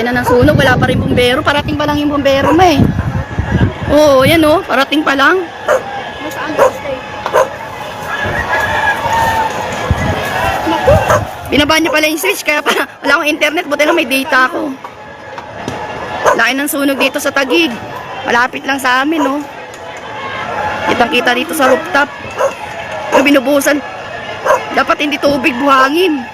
Laki na ng sunog, wala pa rin bumbero. Parating pa lang yung bumbero ma eh. Oo, yan oh, parating pa lang. Nasaan? Binaba niya pala yung switch, kaya pa, wala akong internet, buti lang may data ako. Laki ng sunog dito sa Tagig. Malapit lang sa amin, no? Kitang kita dito sa rooftop. Yung binubusan. Dapat hindi tubig, buhangin.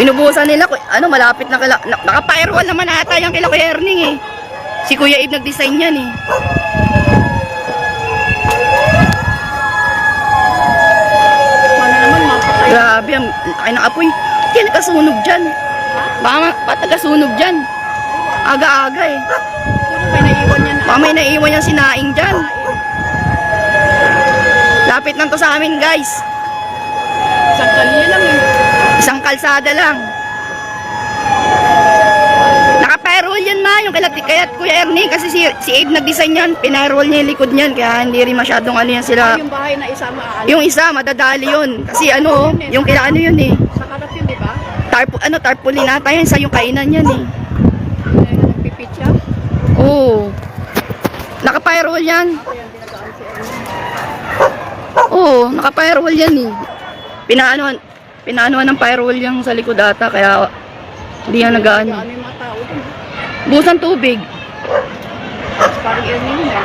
Binubusan nila, ano, malapit na kala, na, naka-firewall naman ata yung kila Kuya Erning, eh. Si Kuya Ib nag-design yan, eh. Grabe, ang laki ng apoy. Kaya nagkasunog dyan. Baka ba't? Aga-aga eh. May naiwan yan. Baka may naiwan yung sinaing dyan. Lapit lang to sa amin guys. Kanina lang eh. Isang kalsada lang. Naka-firewall yan ma, yung kaya, kaya Kuya Ernie, kasi si, si Abe nag-design yan, pinirewall niya yung likod niyan, kaya hindi rin masyadong ano yan sila. Yung bahay na isama aan. Yung isa, madadali yun. Kasi ano, yung kila ano yun eh. Sa karat yun, di ba? Tarpo, ano, tarpaulin ata yan, sa yung kainan yan eh. Kaya nga nagpipit siya. Oo. Yan. Dinagaan si Ernie. Oo, naka-firewall yan eh. Pinaanoan, pinaanoan ng firewall yung sa likod ata, kaya hindi yan nagaano. Ano yung mga tao dun. Busan tubig. Parang yun. Diba?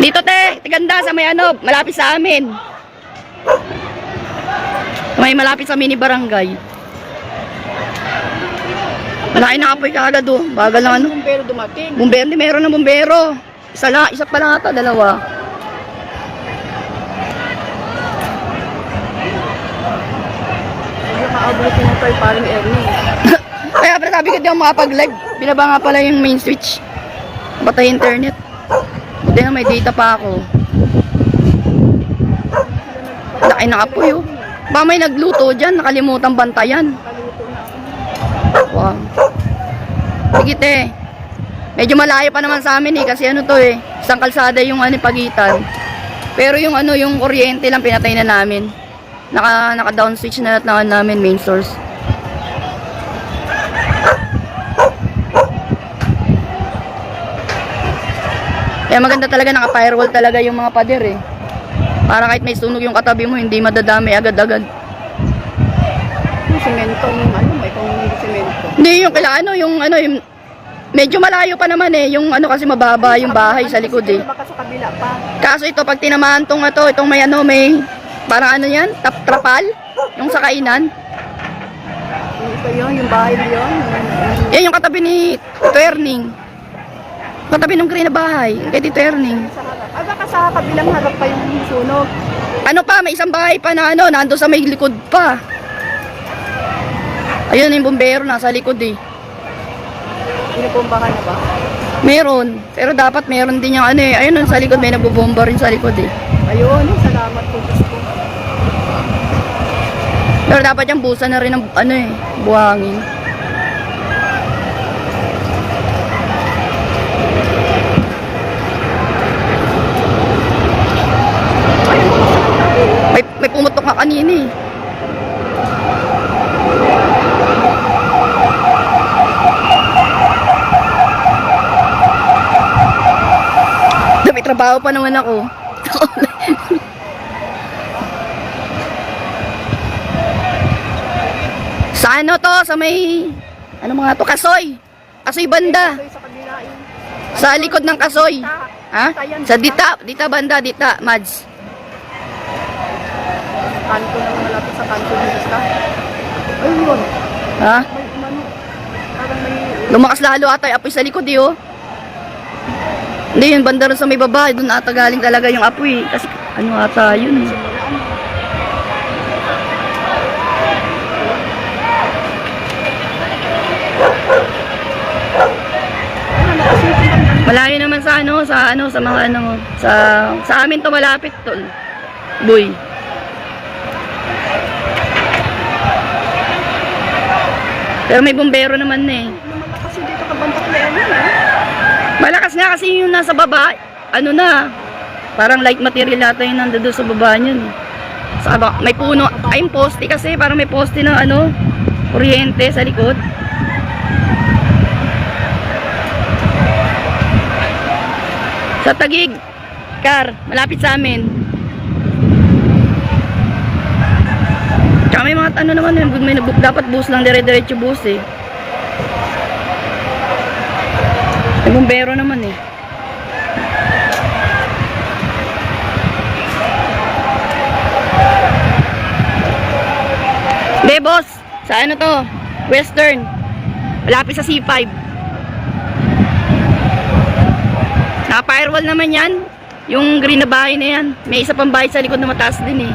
Dito te, tiganda sa may ano, malapit sa amin. May malapit sa mini barangay. Malaki na apoy kaagad oh. Bagal lang ano. Bumbero dumating. Bumbero, hindi meron ng bumbero. Isa lang, isa pa lang ata, dalawa. Hindi maabutin mo kay parang Ernie. Kaya pala sabi ko di ako makapag-live. Binaba nga pala yung main switch. Batay internet. Buti na may data pa ako. Laki ng apoy oh. Ba may nagluto dyan, nakalimutan bantayan. Na. Wow. Sige te. Medyo malayo pa naman sa amin eh kasi ano to eh. Isang kalsada yung ano pagitan. Pero yung ano yung kuryente lang pinatay na namin. Naka naka down switch na lahat na namin main source. Kaya maganda talaga naka-firewall talaga yung mga pader eh. Para kahit may sunog yung katabi mo, hindi madadami agad-agad. Yung semento, ano, may kung semento. Hindi, yung kila ano, yung ano, yung medyo malayo pa naman eh. Yung ano kasi mababa yung bahay sa likod eh. Kaso ito, pag tinamaan tong ito, itong may ano, may, parang ano yan, tap trapal, yung sa kainan. Ito yun, yung bahay yun. Yan yung katabi ni Tito Erning. Katabi ng green na bahay, kay Tito Erning. Sa harap. Ah, baka sa kabilang harap pa yung sunog. Ano pa, may isang bahay pa na ano, nando sa may likod pa. Ayun, yung bumbero, nasa likod eh. Pinupumbakan na ba? Meron, pero dapat meron din yung ano eh. Ayun, sa likod, may nagbubomba rin sa likod eh. Ayun, salamat po. Pero dapat yung busa na rin ng ano eh, buhangin. May, may pumutok nga kanina eh. May trabaho pa naman ako. Sa ano to? Sa may... Ano mga to? Kasoy. Kasoy banda. Sa yun. Likod ng Kasoy. Ha? Sa dita. Dita banda. Dita. Mads. Kanto na malapit sa kanto ng basta. Ayun. Ha? May umano. Parang may... Lumakas lalo ata yung apoy sa likod eh oh. Hindi yun. Banda rin sa may baba. Doon ata galing talaga yung apoy. Kasi ano ata yun. eh. Malayo naman sa ano, sa ano, sa mga ano, sa sa amin to malapit to. Boy. Pero may bumbero naman na eh. Na kasi dito kabantak na yan eh. Malakas nga kasi yung nasa baba, ano na, parang light material nata yung nandun sa baba niyan. Sa baba, may puno, ay yung poste kasi, parang may poste na ano, kuryente sa likod. Sa Tagig, car, malapit sa amin. Tsaka may mga ano naman, may, may, nag- dapat bus lang, dire-diretso bus eh. May bumbero naman eh. Hindi, boss. Sa ano to? Western. Malapit sa C5. Naka-firewall naman yan. Yung green na bahay na yan. May isa pang bahay sa likod na mataas din eh.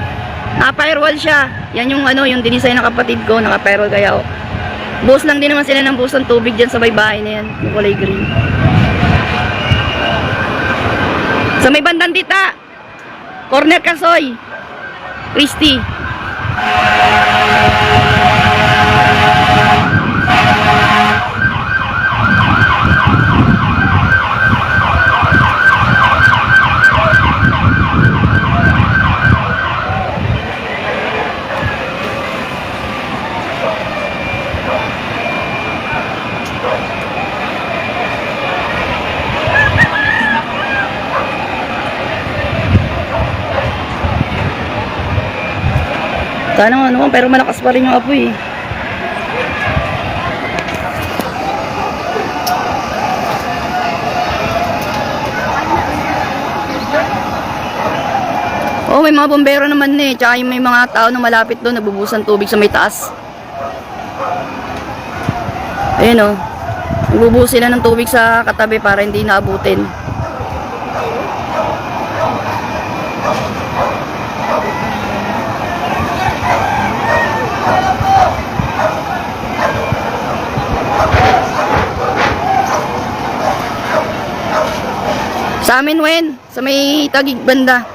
Naka-firewall siya. Yan yung ano, yung dinisay ng kapatid ko. Naka-firewall kaya oh. Bus lang din naman sila ng bus ng tubig dyan sa may bahay na yan. Yung kulay green. Sa may bandang dita. Corner Kasoy. Christy. Sana naman, pero malakas pa rin yung apoy eh. Oh, may mga bombero naman eh. Tsaka yung may mga tao na malapit doon, nagbubusan tubig sa may taas. Ayun oh. Nagbubuhos sila ng tubig sa katabi para hindi naabutin. Sa amin, Wen. Sa may tagig banda.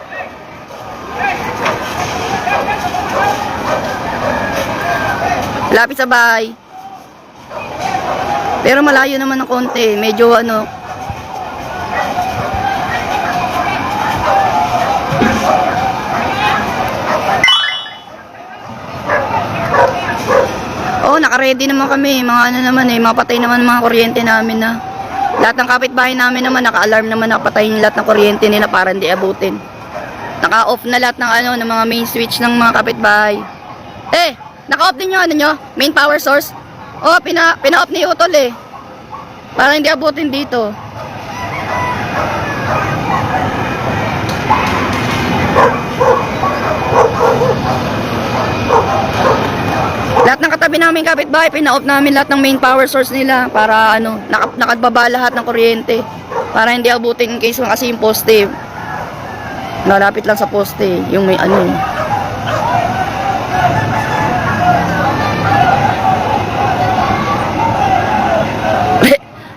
Lapit sa bahay. Pero malayo naman ng konti. Medyo ano. Oh, naka-ready naman kami. Mga ano naman eh, mga patay naman mga kuryente namin na. Lahat ng kapitbahay namin naman naka-alarm naman nakapatayin lahat ng kuryente nila para hindi abutin. Naka-off na lahat ng ano ng mga main switch ng mga kapitbahay. Eh, naka-off din yung ano nyo, main power source. Oh, pina pina-off ni Utol eh. Para hindi abutin dito. Lahat ng katabi namin kapitbahay, pina-off namin lahat ng main power source nila para ano, naka, nakababa lahat ng kuryente. Para hindi abutin in case lang kasi yung poste. Malapit lang sa poste, yung may ano.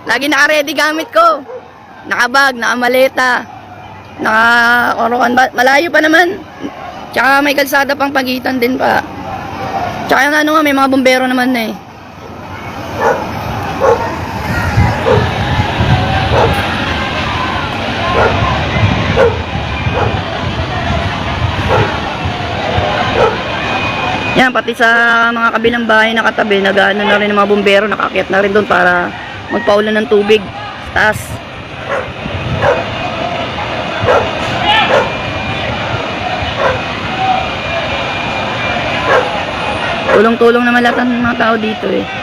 Lagi naka-ready gamit ko. Nakabag, nakamaleta, naka orokan ba? Malayo pa naman. Tsaka may kalsada pang pagitan din pa. Tsaka yung ano nga, may mga bombero naman na eh. Yan, pati sa mga kabilang bahay na katabi, nag-ano na rin ng mga bombero, nakakyat na rin doon para magpaulan ng tubig. Taas. Tulong-tulong naman lahat ng mga tao dito eh.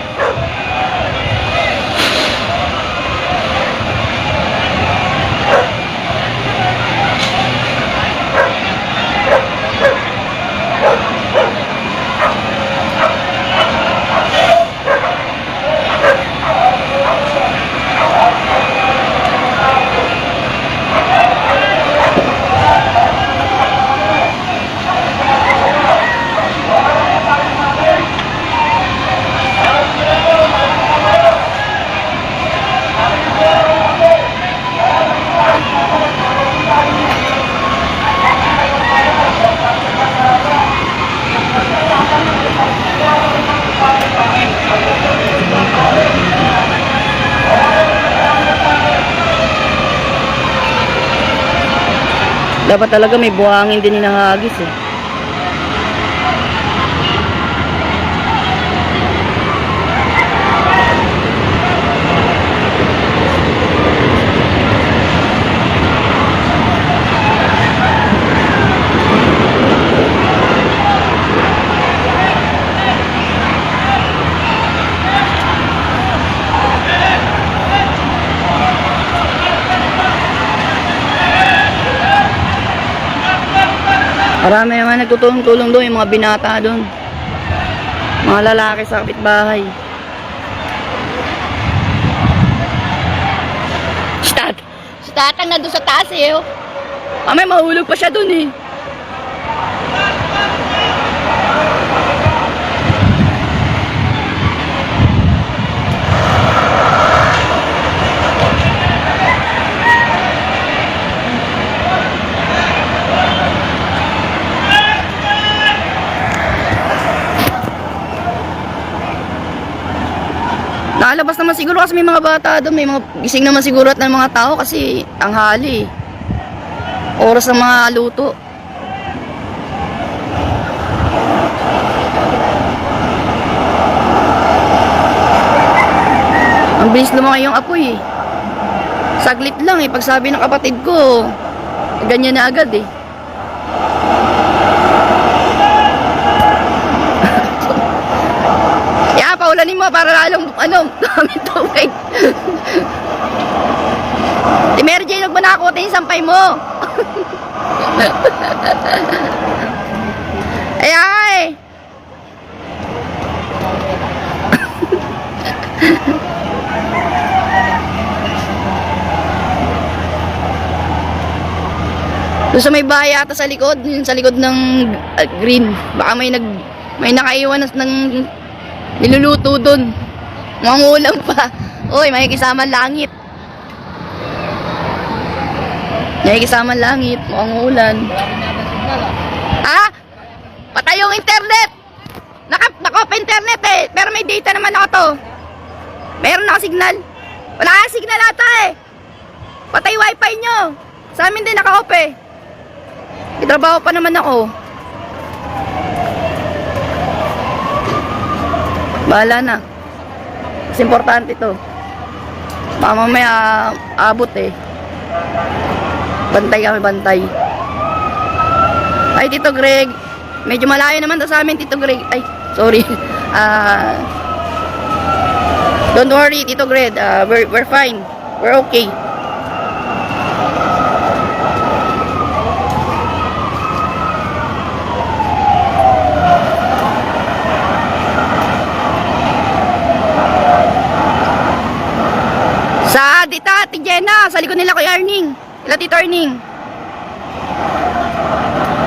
Dapat talaga may buhangin din hinahagis eh. Marami naman nagtutulong-tulong doon, yung mga binata doon. Mga lalaki sa kapitbahay. Si tat si tatang na doon sa taas eh. Oh. Mamay, mahulog pa siya doon eh. Naman siguro kasi may mga bata doon, may mga gising naman siguro at ng mga tao kasi tanghali. Oras ng mga luto. Ang bilis lumaki yung apoy eh. Saglit lang eh. Pag sabi ng kapatid ko, ganyan na agad eh. Kaya paulanin mo para lalong ano, tubig. Di Mary Jane, huwag mo yung sampay mo. Nga eh. Doon sa may bahay ata sa likod, sa likod ng uh, green. Baka may nag may nakaiwan na ng niluluto doon. Ulam pa. Uy, may kasama langit. May kasama langit, mukhang ulan. Ha? Patay yung internet! Naka, naka internet eh, pero may data naman ako to. Meron naka signal. Wala kang signal ata eh. Patay wifi nyo. Sa amin din naka-off eh. May trabaho pa naman ako. Bahala na. Mas importante to. Baka abot eh. Bantay kami, bantay. Ay, Tito Greg. Medyo malayo naman to sa amin, Tito Greg. Ay, sorry. Ah... don't worry, Tito Greg. Ah, we're, we're fine. We're okay. Sa dita, Ate Jenna, sa likod nila kay Arning. Ila Tito Arning.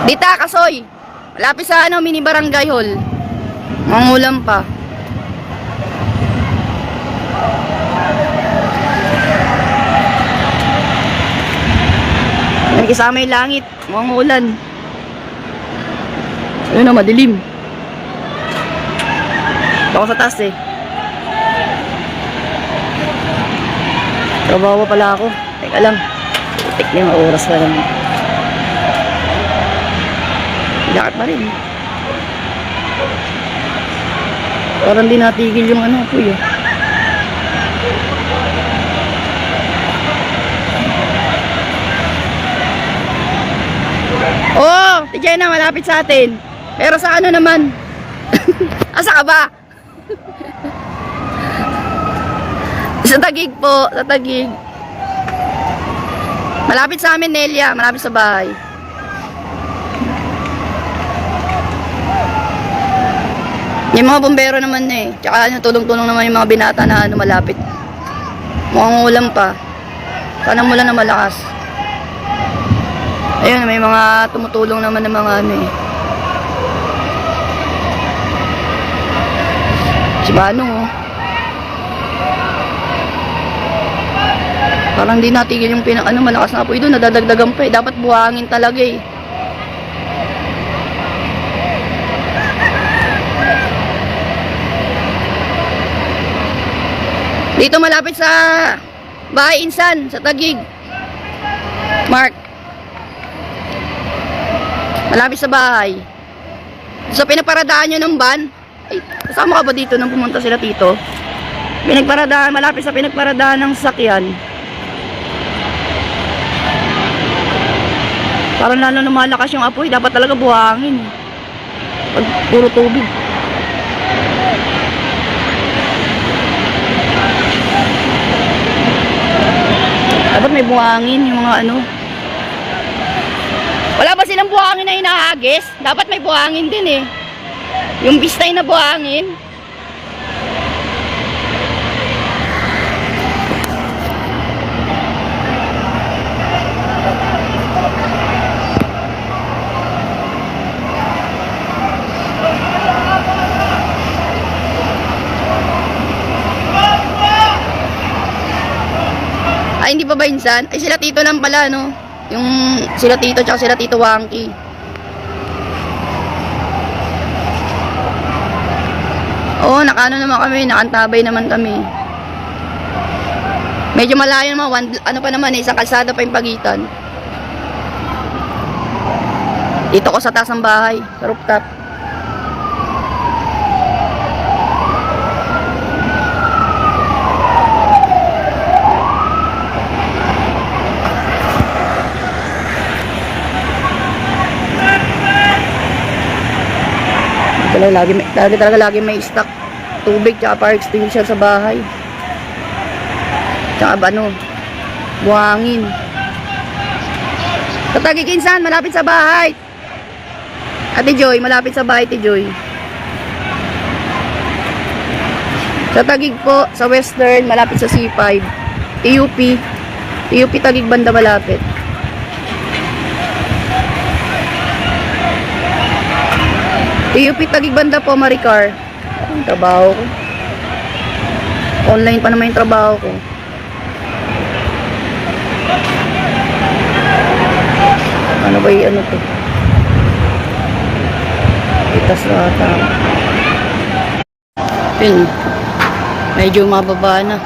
Dita, Kasoy. Malapit sa ano, mini barangay hall. Mangulam pa. May kasama yung langit. Mukhang ulan. Ayun na, madilim. Ako sa taas eh. Trabaho pa pala ako. Teka lang. Tik na yung oras pa lang. Lakad pa rin. Parang di natigil yung ano po yun. Oh, si Jenna malapit sa atin. Pero sa ano naman? Asa ka ba? sa tagig po, sa tagig. Malapit sa amin, Nelia. Malapit sa bahay. Yung mga bombero naman eh. Tsaka ano, tulong-tulong naman yung mga binata na ano, malapit. Mukhang ulam pa. Sana mula na malakas. Ayun, may mga tumutulong naman ng mga ano eh. Si Banong oh. Parang di natigil yung pinang ano, malakas na apoy doon. Nadadagdagan pa eh. Dapat buhangin talaga eh. Dito malapit sa Bahay Insan, sa Tagig. Mark. Malapit sa bahay. Sa pinagparadaan nyo ng van. Ay, kasama ka ba dito nang pumunta sila dito? Pinagparadaan, malapit sa pinagparadaan ng sasakyan. Parang lalo lumalakas yung apoy, dapat talaga buhangin. Pag puro tubig. Dapat may buhangin yung mga ano. Wala ba sila lang buhangin na inaagis. Dapat may buhangin din eh. Yung bistay na buhangin. Ay, hindi pa ba insan? Ay, sila tito lang pala, no? Yung sila tito tsaka sila tito Wangki. Oo, nakano naman kami, nakantabay naman kami. Medyo malayo naman, one, ano pa naman, eh, isang kalsada pa yung pagitan. Dito ko sa taas ng bahay, sa rooftop. Talaga lagi, may, talaga, lagi may stock tubig tsaka fire extinguisher sa bahay. Tsaka ano, buhangin. Sa Tagikinsan, malapit sa bahay. Ate Joy, malapit sa bahay, Ate Joy. Sa Tagig po, sa Western, malapit sa C5. TUP. TUP Tagig banda malapit. TUP Tagig banda po, Maricar. Ang trabaho ko. Online pa naman yung trabaho ko. Ano ba yung ano to? Itas na ata. Yun. Medyo mababa na.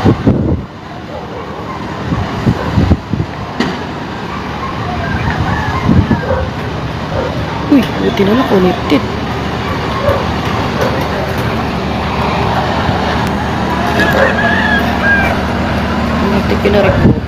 Uy, buti na lang connected. Connected ka na rin.